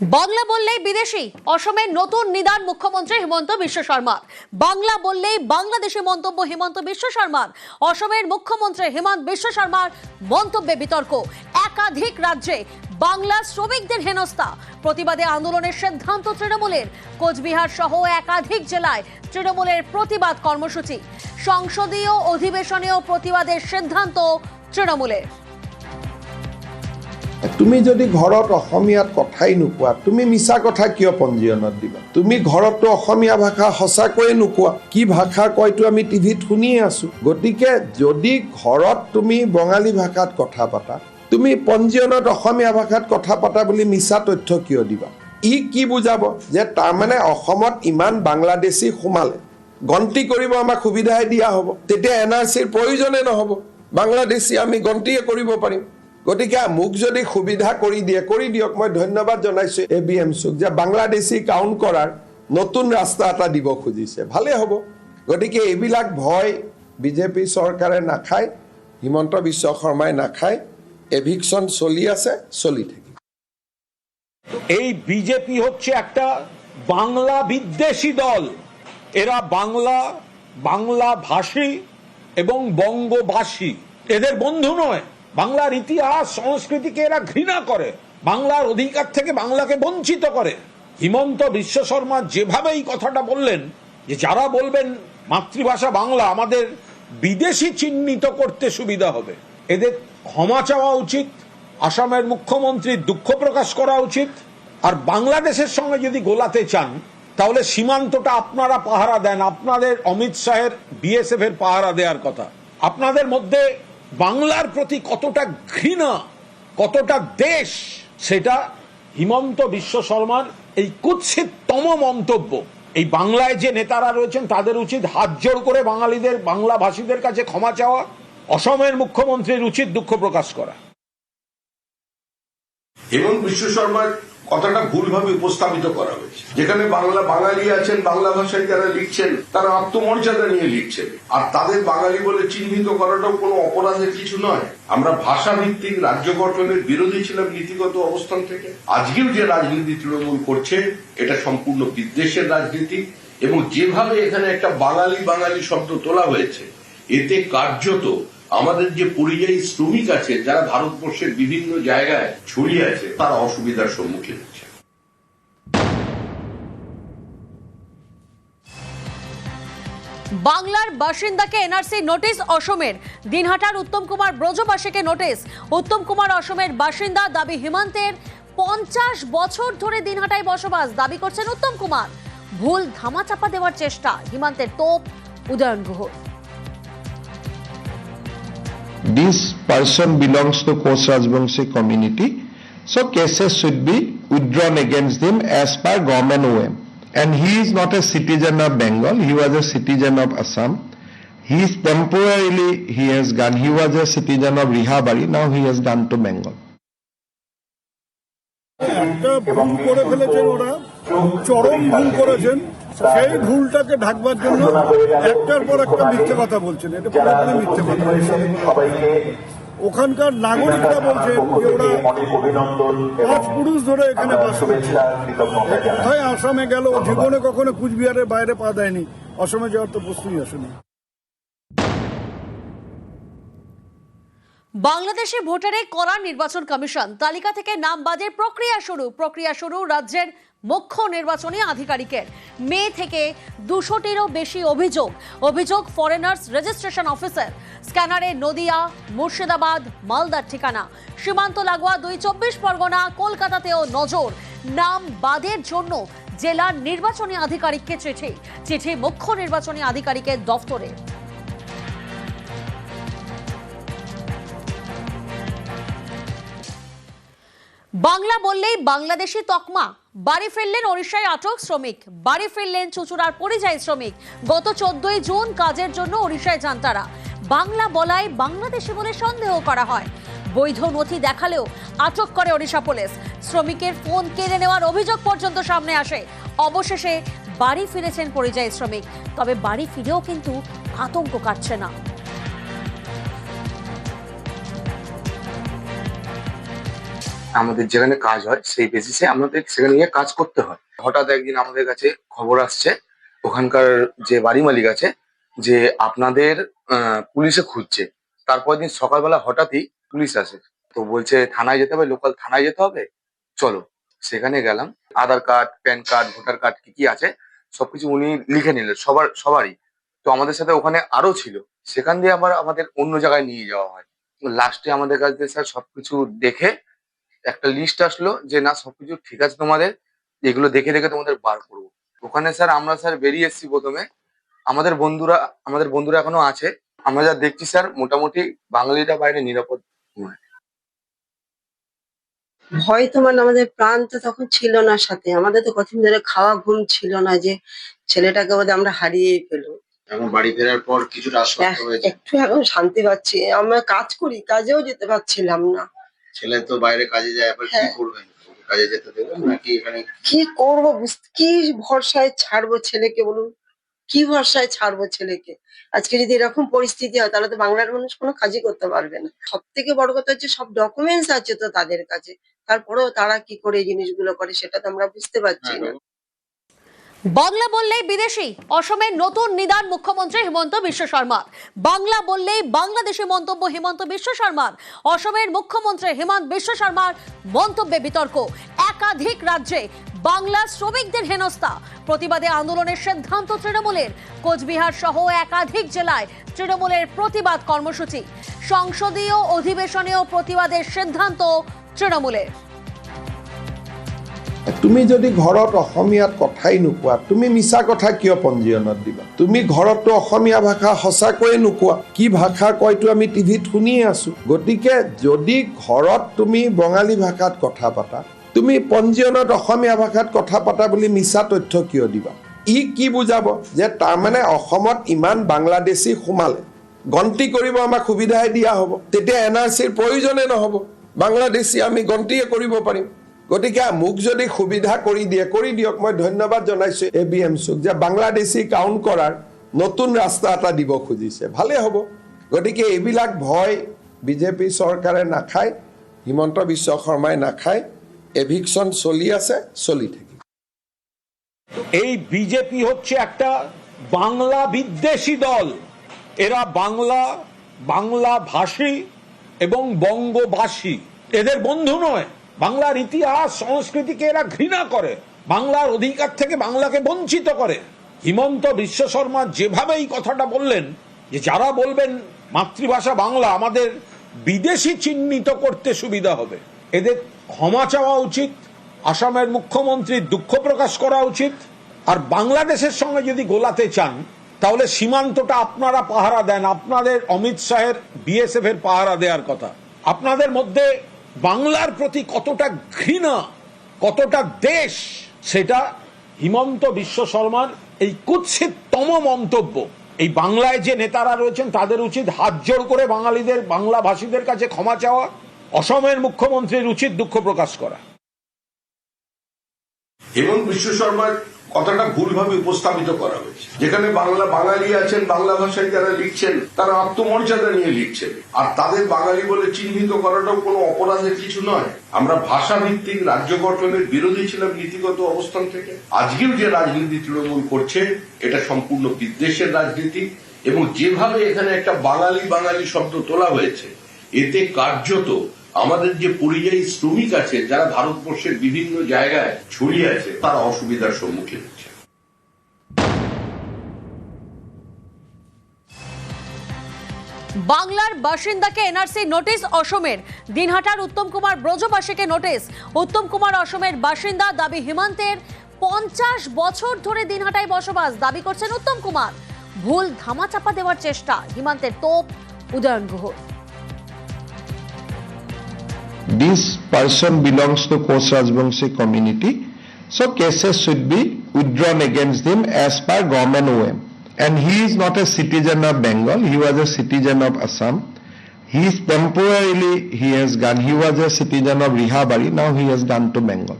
বাংলা বললেই বিদেশি। অসমের নতুন নিদান মুখ্যমন্ত্রী হিমন্ত বিশ্ব শর্মা। বাংলা বললেই বাংলাদেশি মন্তব্য হিমন্ত বিশ্ব শর্মার। অসমের মুখ্যমন্ত্রী হিমন্ত বিশ্ব শর্মার মন্তব্যে বিতর্ক। একাধিক রাজ্যে বাংলা শ্রমিকদের হেনস্থা। প্রতিবাদে আন্দোলনের সিদ্ধান্ত তৃণমূলের। কোচবিহার সহ একাধিক জেলায় তৃণমূলের প্রতিবাদ কর্মসূচি। সংসদীয় অধিবেশনেও প্রতিবাদের সিদ্ধান্ত তৃণমূলের। তুমি যদি ঘৰত অসমীয়াত কথাই নোকোৱা তুমি মিছা কথা কিয় পঞ্জীয়নত দিবা? তুমি ঘৰততো অসমীয়া ভাষা সঁচাকৈয়ে নোকোৱা কি ভাষা কয়তো আমি টিভিত শুনিয়ে আছো? গতিকে যদি ঘৰত তুমি বঙালী ভাষাত কথা পাতা তুমি পঞ্জীয়নত অসমীয়া ভাষাত কথা পাতা বুলি মিছা তথ্য কিয় দিবা? ই কি বুজাব যে তাৰমানে অসমত ইমান বাংলাদেশী সোমালে? গন্তি কৰিব আমাক সুবিধাই দিয়া হ'ব। তেতিয়া এন আৰ চিৰ প্ৰয়োজনে নহ'ব। বাংলাদেশী আমি গন্তিয়ে কৰিব পাৰিম। গতিকে মোক যদি সুবিধা কৰি দিয়ে, কৰি দিয়ক, মই ধন্যবাদ জনাইছো এ বি এম চুক, যে বাংলাদেশী কাউণ্ট কৰাৰ নতুন ৰাস্তা এটা দিব খুজিছে। ভালেই হ'ব। গতিকে এইবিলাক ভয় বিজেপি চৰকাৰে নাখায়, হিমন্ত বিশ্ব শৰ্মাই নাখায় এভিকশ্যন চলি আছে, চলি থাকিব। এই বিজেপি হচ্ছে একটা বাংলা বিদ্বেষী দল। এরা বাংলা বাংলা ভাষী এবং বঙ্গবাসী এদের বন্ধু নয়। বাংলার ইতিহাস, সংস্কৃতিকে এরা ঘৃণা করে। বাংলার অধিকার থেকে বাংলাকে বঞ্চিত করে। হিমন্ত বিশ্ব শর্মা যেভাবে এই কথাটা বললেন, যে যারা বলবেন মাতৃভাষা বাংলা, আমাদের বিদেশি চিহ্নিত করতে সুবিধা হবে। এদের ক্ষমা চাওয়া উচিত, আসামের মুখ্যমন্ত্রীর দুঃখ প্রকাশ করা উচিত, আর বাংলাদেশের সঙ্গে যদি গোলাতে চান, তাহলে সীমান্তটা আপনারা পাহারা দেন। আপনাদের অমিত শাহের বিএসএফ এর পাহারা দেওয়ার কথা। আপনাদের মধ্যে বাংলার প্রতি কতটা ঘৃণা, কতটা দেশ, সেটা হিমন্ত বিশ্ব শর্মার এই কুৎসিততম মন্তব্য। এই বাংলায় যে নেতারা রয়েছেন, তাদের উচিত হাত জোড় করে বাঙালিদের বাংলা ভাষীদের কাছে ক্ষমা চাওয়া, অসমের মুখ্যমন্ত্রীর উচিত দুঃখ প্রকাশ করা। হেমন্ত বিশ্ব শর্মার কথাটা ভুলভাবে উপস্থাপিত করা হয়েছে। যেখানে বাংলা বাঙালি আছেন, বাংলা ভাষায় যারা লিখছেন, তারা আত্মমর্যাদা নিয়ে লিখছেন। আর তাদের বাঙালি বলে চিহ্নিত করাটাও কোনো অপরাধের কিছু নয়। আমরা ভাষা ভিত্তিক রাজ্য গঠনের বিরোধী ছিলাম নীতিগত অবস্থান থেকে। আজকেও যে রাজনীতি তৃণমূল করছে, এটা সম্পূর্ণ বিদ্বেষের রাজনীতি। এবং যেভাবে এখানে একটা বাঙালি বাঙালি শব্দ তোলা হয়েছে, এতে কার্যত আমাদের যে পরিযায়ী শ্রমিক আছে, যারা ভারতবর্ষের বিভিন্ন জায়গায় ছড়িয়ে আছে, তারা অসুবিধার সম্মুখীন হচ্ছে। বাংলার বাসিন্দাকে এনআরসি নোটিশ অসমের। দিনহাটার উত্তম কুমার ব্রজবাসীকে নোটিশ। উত্তম কুমার অসমের বাসিন্দা দাবি হিমান্তের পঞ্চাশ বছর ধরে দিনহাটায় বসবাস। দাবি করছেন উত্তম কুমার। ভুল ধামাচাপা দেওয়ার চেষ্টা। হিমান্তের তোপ, Udayan Guha. this person belongs to Koch Rajbangshi community. So cases should be withdrawn against him as per government OM. And he is not a citizen of Bengal, he was a citizen of Assam. He is temporarily, he has gone, he was a citizen of Rihabari, now he has gone to Bengal. একটা ভুল করে ফেলেছেন ওরা চরম ভুল করেছেন সেই ভুলটাকে ঢাকবার জন্য একটার পর একটা মিথ্যে কথা বলছেন। এটা পুরোপুরি মিথ্যে কথা। ওখানকার নাগরিকরা বলছেন যে ওরা পাঁচ পুরুষ ধরে এখানে বাস করছে। কোথায় আসামে গেল জীবনে কখনো কুচবিহারের বাইরে পা দেয়নি। অসমে যাওয়ার তো প্রশ্নই আসেনি। বাংলাদেশে ভোটারে করা নির্বাচন কমিশন। তালিকা থেকে নাম বাদের প্রক্রিয়া শুরু। প্রক্রিয়া শুরু রাজ্যের মুখ্য নির্বাচনী আধিকারিকের। মে থেকে দুশোটিরও বেশি অভিযোগ। অভিযোগ ফরেনার্স রেজিস্ট্রেশন অফিসার স্ক্যানারে নদিয়া, মুর্শিদাবাদ, মালদার ঠিকানা। সীমান্ত লাগোয়া দুই চব্বিশ পরগনা, কলকাতাতেও নজর। নাম বাদের জন্য জেলার নির্বাচনী আধিকারিককে চিঠি। চিঠি মুখ্য নির্বাচনী আধিকারিকের দফতরে। বাংলা বললেই বাংলাদেশি তকমা। বাড়ি ফিরলেন ওড়িশায় আটক শ্রমিক। বাড়ি ফিরলেন চুচুড়ার পরিযায়ী শ্রমিক। গত চোদ্দই জুন কাজের জন্য ওড়িশায় যান তারা। বাংলা বলায় বাংলাদেশি বলে সন্দেহ করা হয়। বৈধ নথি দেখালেও আটক করে ওড়িশা পুলিশ। শ্রমিকের ফোন কেড়ে নেওয়ার অভিযোগ পর্যন্ত সামনে আসে। অবশেষে বাড়ি ফিরেছেন পরিযায়ী শ্রমিক। তবে বাড়ি ফিরেও কিন্তু আতঙ্ক কাটছে না। আমাদের যেখানে কাজ হয়, সেই বেসিসে আমাদের সেখানে গিয়ে কাজ করতে হয়। হঠাৎ একদিন আমাদের কাছে খবর আসছে, ওখানকার যে বাড়ি মালিক আছে, যে আপনাদের পুলিশে খুঁজছে। তারপর দিন সকালবেলা হঠাৎই পুলিশ আসে। তো বলছে, থানায় যেতে হবে? লোকাল থানায় যেতে হবে? চলো। সেখানে গেলাম। Aadhaar card, PAN card, voter card কি কি আছে, সবকিছু উনি লিখে নিলেন, সবার, সবারই। তো আমাদের সাথে ওখানে আরও ছিল। সেখান দিয়ে আবার আমাদের অন্য জায়গায় নিয়ে যাওয়া হয়। লাস্টে আমাদের কাছে স্যার সবকিছু দেখে একটা লিস্ট আসলো যে না সবকিছু ঠিক আছে তোমাদের এগুলো দেখে দেখে তোমাদের বার করব। ওখানে স্যার আমরা স্যার বেরিয়ে এসেছি প্রথমে। আমাদের বন্ধুরা আমাদের বন্ধুরা এখনও আছে। আমরা যা দেখছি স্যার মোটামুটি বাঙালিরা বাইরে নিরাপদ নয়। ভয় তো মানে আমাদের প্রাণ তো তখন ছিল না সাথে। আমাদের তো কতদিন ধরে খাওয়া ঘুম ছিল না যে ছেলেটাকে বোধহয় আমরা হারিয়েই ফেলব। এখন বাড়ি ফেরার পর কিছুটা আশ্বস্ত হয়েছে। একটু এখন শান্তি পাচ্ছি। আমরা কাজ করি কাজেও যেতে পারছিলাম না। ছেলে তো বাইরে কাজে যায় আবার কি হ্যাঁ। করবেন? কাজে যেতে দেবেন নাকি এখানে? কি করব বুঝ- কি ভরসায় ছাড়বো ছেলেকে বলুন? কি ভরসায় ছাড়বো ছেলেকে? আজকে যদি এরকম পরিস্থিতি হয় তাহলে তো বাংলার মানুষ কোনো কাজই করতে পারবে না। সব থেকে বড় কথা হচ্ছে সব ডকুমেন্টস আছে তো তাদের কাছে। তারপরেও তারা কি করে এই জিনিসগুলো করে সেটা তো আমরা বুঝতে পারছি না। বাংলা বললেই বিদেশি, অসমের নতুন নিদান মুখ্যমন্ত্রী হিমন্ত বিশ্ব শর্মা বাংলা বললেই বাংলাদেশি মন্তব্য হিমন্ত বিশ্ব শর্মার। অসমের মুখ্যমন্ত্রী হিমন্ত বিশ্ব শর্মার মন্তব্যে বিতর্ক। একাধিক রাজ্যে বাংলা শ্রমিকদের হেনস্থা। প্রতিবাদে আন্দোলনের সিদ্ধান্ত তৃণমূলের। কোচবিহার সহ একাধিক জেলায় তৃণমূলের প্রতিবাদ কর্মসূচি। সংসদীয় অধিবেশনেও প্রতিবাদের সিদ্ধান্ত তৃণমূলের। তুমি যদি ঘৰত অসমীয়াত কথাই নোকোৱা তুমি মিছা কথা কিয় পঞ্জীয়নত দিবা? তুমি ঘৰততো অসমীয়া ভাষা সঁচাকৈয়ে নোকোৱা কি ভাষা কয়তো আমি টিভিত শুনিয়ে আছো? গতিকে যদি ঘৰত তুমি বঙালী ভাষাত কথা পাতা তুমি পঞ্জীয়নত অসমীয়া ভাষাত কথা পাতা বুলি মিছা তথ্য কিয় দিবা? ই কি বুজাব যে তাৰমানে অসমত ইমান বাংলাদেশী সোমালে? গন্তি কৰিব আমাক সুবিধাই দিয়া হ'ব। তেতিয়া এন আৰ চিৰ প্ৰয়োজনে নহ'ব। বাংলাদেশী আমি গন্তিয়ে কৰিব পাৰিম। গতিকে মোক যদি সুবিধা কৰি দিয়ে, কৰি দিয়ক, মই ধন্যবাদ জনাইছো এ বি এম চুক, যে বাংলাদেশী কাউণ্ট কৰাৰ নতুন ৰাস্তা এটা দিব খুজিছে। ভালেই হ'ব। গতিকে এইবিলাক ভয় বিজেপি চৰকাৰে নাখায়, হিমন্ত বিশ্ব শৰ্মাই নাখায় এভিকশ্যন চলি আছে, চলি থাকিব। এই বিজেপি হচ্ছে একটা বাংলা বিদ্বেষী দল। এরা বাংলা বাংলা ভাষী এবং বঙ্গবাসী। এদের বন্ধু নয়। বাংলার ইতিহাস, সংস্কৃতিকে এরা ঘৃণা করে। বাংলার অধিকার থেকে বাংলাকে বঞ্চিত করে। হিমন্ত বিশ্ব শর্মা যেভাবে এই কথাটা বললেন, যে যারা বলবেন মাতৃভাষা বাংলা, আমাদের বিদেশি চিহ্নিত করতে সুবিধা হবে। এদের ক্ষমা চাওয়া উচিত, আসামের মুখ্যমন্ত্রীর দুঃখ প্রকাশ করা উচিত। আর বাংলাদেশের সঙ্গে যদি গোলাতে চান, তাহলে সীমান্তটা আপনারা পাহারা দেন। আপনাদের অমিত শাহের বিএসএফ এর পাহারা দেওয়ার কথা। আপনাদের মধ্যে বাংলার প্রতি কতটা ঘৃণা, কতটা দেশ, সেটা হিমন্ত বিশ্ব শর্মার এই কুৎসিততম মন্তব্য। এই বাংলায় যে নেতারা রয়েছেন, তাদের উচিত হাত জোড় করে বাঙালিদের বাংলা ভাষীদের কাছে ক্ষমা চাওয়া, অসমের মুখ্যমন্ত্রীর উচিত দুঃখ প্রকাশ করা। হেমন্ত বিশ্ব শর্মার কথাটা ভুলভাবে উপস্থাপিত করা হয়েছে। যেখানে বাংলা, বাঙালি আছেন, বাংলা ভাষায় যারা লিখছেন, তারা আত্মমর্যাদা নিয়ে লিখছেন। আর তাদের বাঙালি বলে চিহ্নিত করাটাও কোনো অপরাধের কিছু নয়। আমরা ভাষা ভিত্তিক রাজ্য গঠনের বিরোধী ছিলাম নীতিগত অবস্থান থেকে। আজকেও যে রাজনীতি তৃণমূল করছে, এটা সম্পূর্ণ বিদ্বেষের রাজনীতি। এবং যেভাবে এখানে একটা বাঙালি বাঙালি শব্দ তোলা হয়েছে, এতে কার্যত আমাদের যে পরিযায়ী শ্রমিক আছে, যারা ভারতবর্ষের বিভিন্ন জায়গায় ছড়িয়ে আছে, তারা অসুবিধার সম্মুখীন হচ্ছে। বাংলার বাসিন্দাকে এনআরসি নোটিশ অসমের। দিনহাটার উত্তম কুমার ব্রজবাসীকে নোটিশ। উত্তম কুমার অসমের বাসিন্দা দাবি হিমান্তের পঞ্চাশ বছর ধরে দিনহাটায় বসবাস দাবি করছেন উত্তম কুমার। ভুল ধামাচাপা দেওয়ার চেষ্টা হিমান্তের তোপ Udayan Guha. this person belongs to Koch Rajbangshi community. So cases should be withdrawn against him as per government OM. And he is not a citizen of Bengal, he was a citizen of Assam. He is temporarily, he has gone, he was a citizen of Rihabari, now he has gone to Bengal.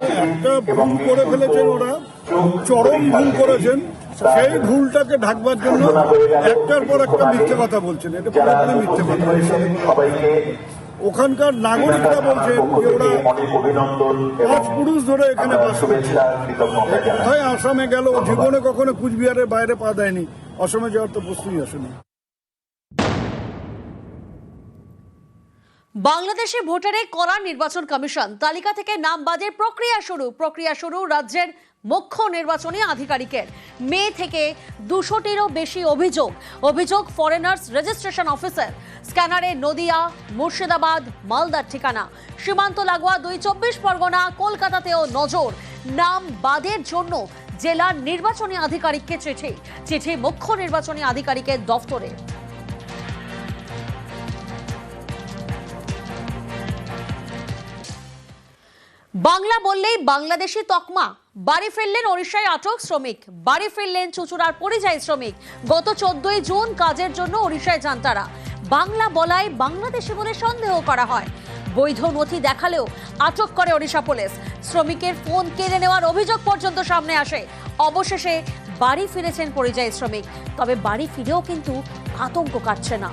একটা ভুল করে ফেলেছেন ওরা চরম ভুল করেছেন সেই ভুলটাকে ঢাকবার জন্য একটার পর একটা মিথ্যে কথা বলছেন। এটা পুরোপুরি মিথ্যে কথা। ওখানকার নাগরিকরা বলছে যে ওরা পাঁচ পুরুষ ধরে এখানে বাস করছে। হয় আসামে গেল জীবনে কখনো কুচবিহারের বাইরে পা দেয়নি। অসমে যাওয়ার তো প্রশ্নই আসেনি বাংলাদেশে ভোটারে করা নির্বাচন কমিশন। তালিকা থেকে নাম বাদের প্রক্রিয়া শুরু। প্রক্রিয়া শুরু রাজ্যের মুখ্য নির্বাচনী আধিকারিকের। মে থেকে দুশোটিরও বেশি অভিযোগ অভিযোগ ফরেনার্স রেজিস্ট্রেশন অফিসার স্ক্যানারে নদিয়া, মুর্শিদাবাদ, মালদার ঠিকানা। সীমান্ত লাগোয়া দুই চব্বিশ পরগনা, কলকাতাতেও নজর। নাম বাদের জন্য জেলার নির্বাচনী আধিকারিককে চিঠি। চিঠি মুখ্য নির্বাচনী আধিকারিকের দফতরে। বাংলা বললেই বাংলাদেশি তকমা। বাড়ি ফিরলেন ওড়িশায় আটক শ্রমিক। বাড়ি ফিরলেন চুচুড়ার পরিযায়ী শ্রমিক। গত চোদ্দই জুন কাজের জন্য ওড়িশায় যান তারা। বাংলা বলায় বাংলাদেশি বলে সন্দেহ করা হয়। বৈধ নথি দেখালেও আটক করে ওড়িশা পুলিশ। শ্রমিকের ফোন কেড়ে নেওয়ার অভিযোগ পর্যন্ত সামনে আসে। অবশেষে বাড়ি ফিরেছেন পরিযায়ী শ্রমিক। তবে বাড়ি ফিরেও কিন্তু আতঙ্ক কাটছে না।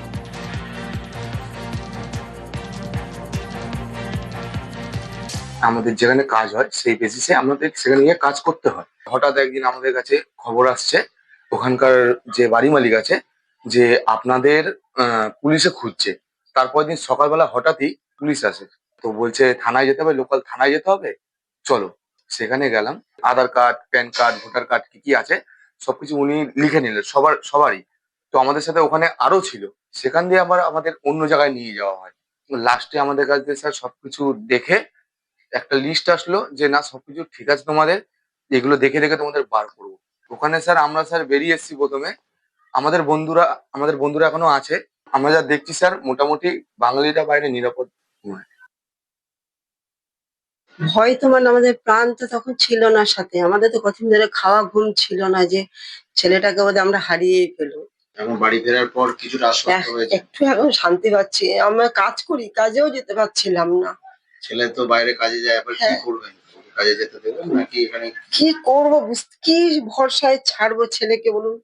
আমাদের যেখানে কাজ হয়, সেই বেসিসে আমাদের সেখানে গিয়ে কাজ করতে হয়। হঠাৎ একদিন আমাদের কাছে খবর আসছে, ওখানকার যে বাড়ি মালিক আছে, যে আপনাদের পুলিশে খুঁজছে। তারপর দিন সকালবেলা হঠাৎই পুলিশ আসে। তো বলছে, থানায় যেতে হবে? লোকাল থানায় যেতে হবে? চলো। সেখানে গেলাম। Aadhaar card, PAN card, voter card কি কি আছে, সবকিছু উনি লিখে নিলেন, সবার, সবারই। তো আমাদের সাথে ওখানে আরও ছিল। সেখান দিয়ে আবার আমাদের অন্য জায়গায় নিয়ে যাওয়া হয়। লাস্টে আমাদের কাছ স্যার সবকিছু দেখে একটা লিস্ট আসলো যে না সবকিছু ঠিক আছে তোমাদের এগুলো দেখে দেখে তোমাদের বার করব। ওখানে স্যার আমরা স্যার বেরিয়ে এসেছি প্রথমে। আমাদের বন্ধুরা আমাদের বন্ধুরা এখনও আছে। আমরা যা দেখছি স্যার মোটামুটি বাঙালিরা বাইরে নিরাপদ নয়। ভয় তো মানে আমাদের প্রাণ তো তখন ছিল না সাথে। আমাদের তো কতদিন ধরে খাওয়া ঘুম ছিল না যে ছেলেটাকে বোধহয় আমরা হারিয়েই ফেলব। এখন বাড়ি ফেরার পর কিছুটা একটু এখন শান্তি পাচ্ছি। আমরা কাজ করি কাজেও যেতে পারছিলাম না। ছেলে তো বাইরে কাজে যায় আবার হ্যাঁ। করবেন? কাজে যেতে দেবেন নাকি এখানে? কি করব বুঝ- কি ভরসায় ছাড়বো ছেলেকে বলুন?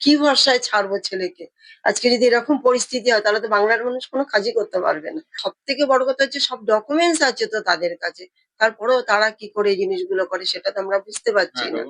কি ভরসায় ছাড়বো ছেলেকে? আজকে যদি এরকম পরিস্থিতি হয় তাহলে তো বাংলার মানুষ কোনো কাজই করতে পারবে না। সব থেকে বড় কথা হচ্ছে সব ডকুমেন্টস আছে তো তাদের কাছে। তারপরেও তারা কি করে এই জিনিসগুলো করে সেটা তো আমরা বুঝতে পারছি না।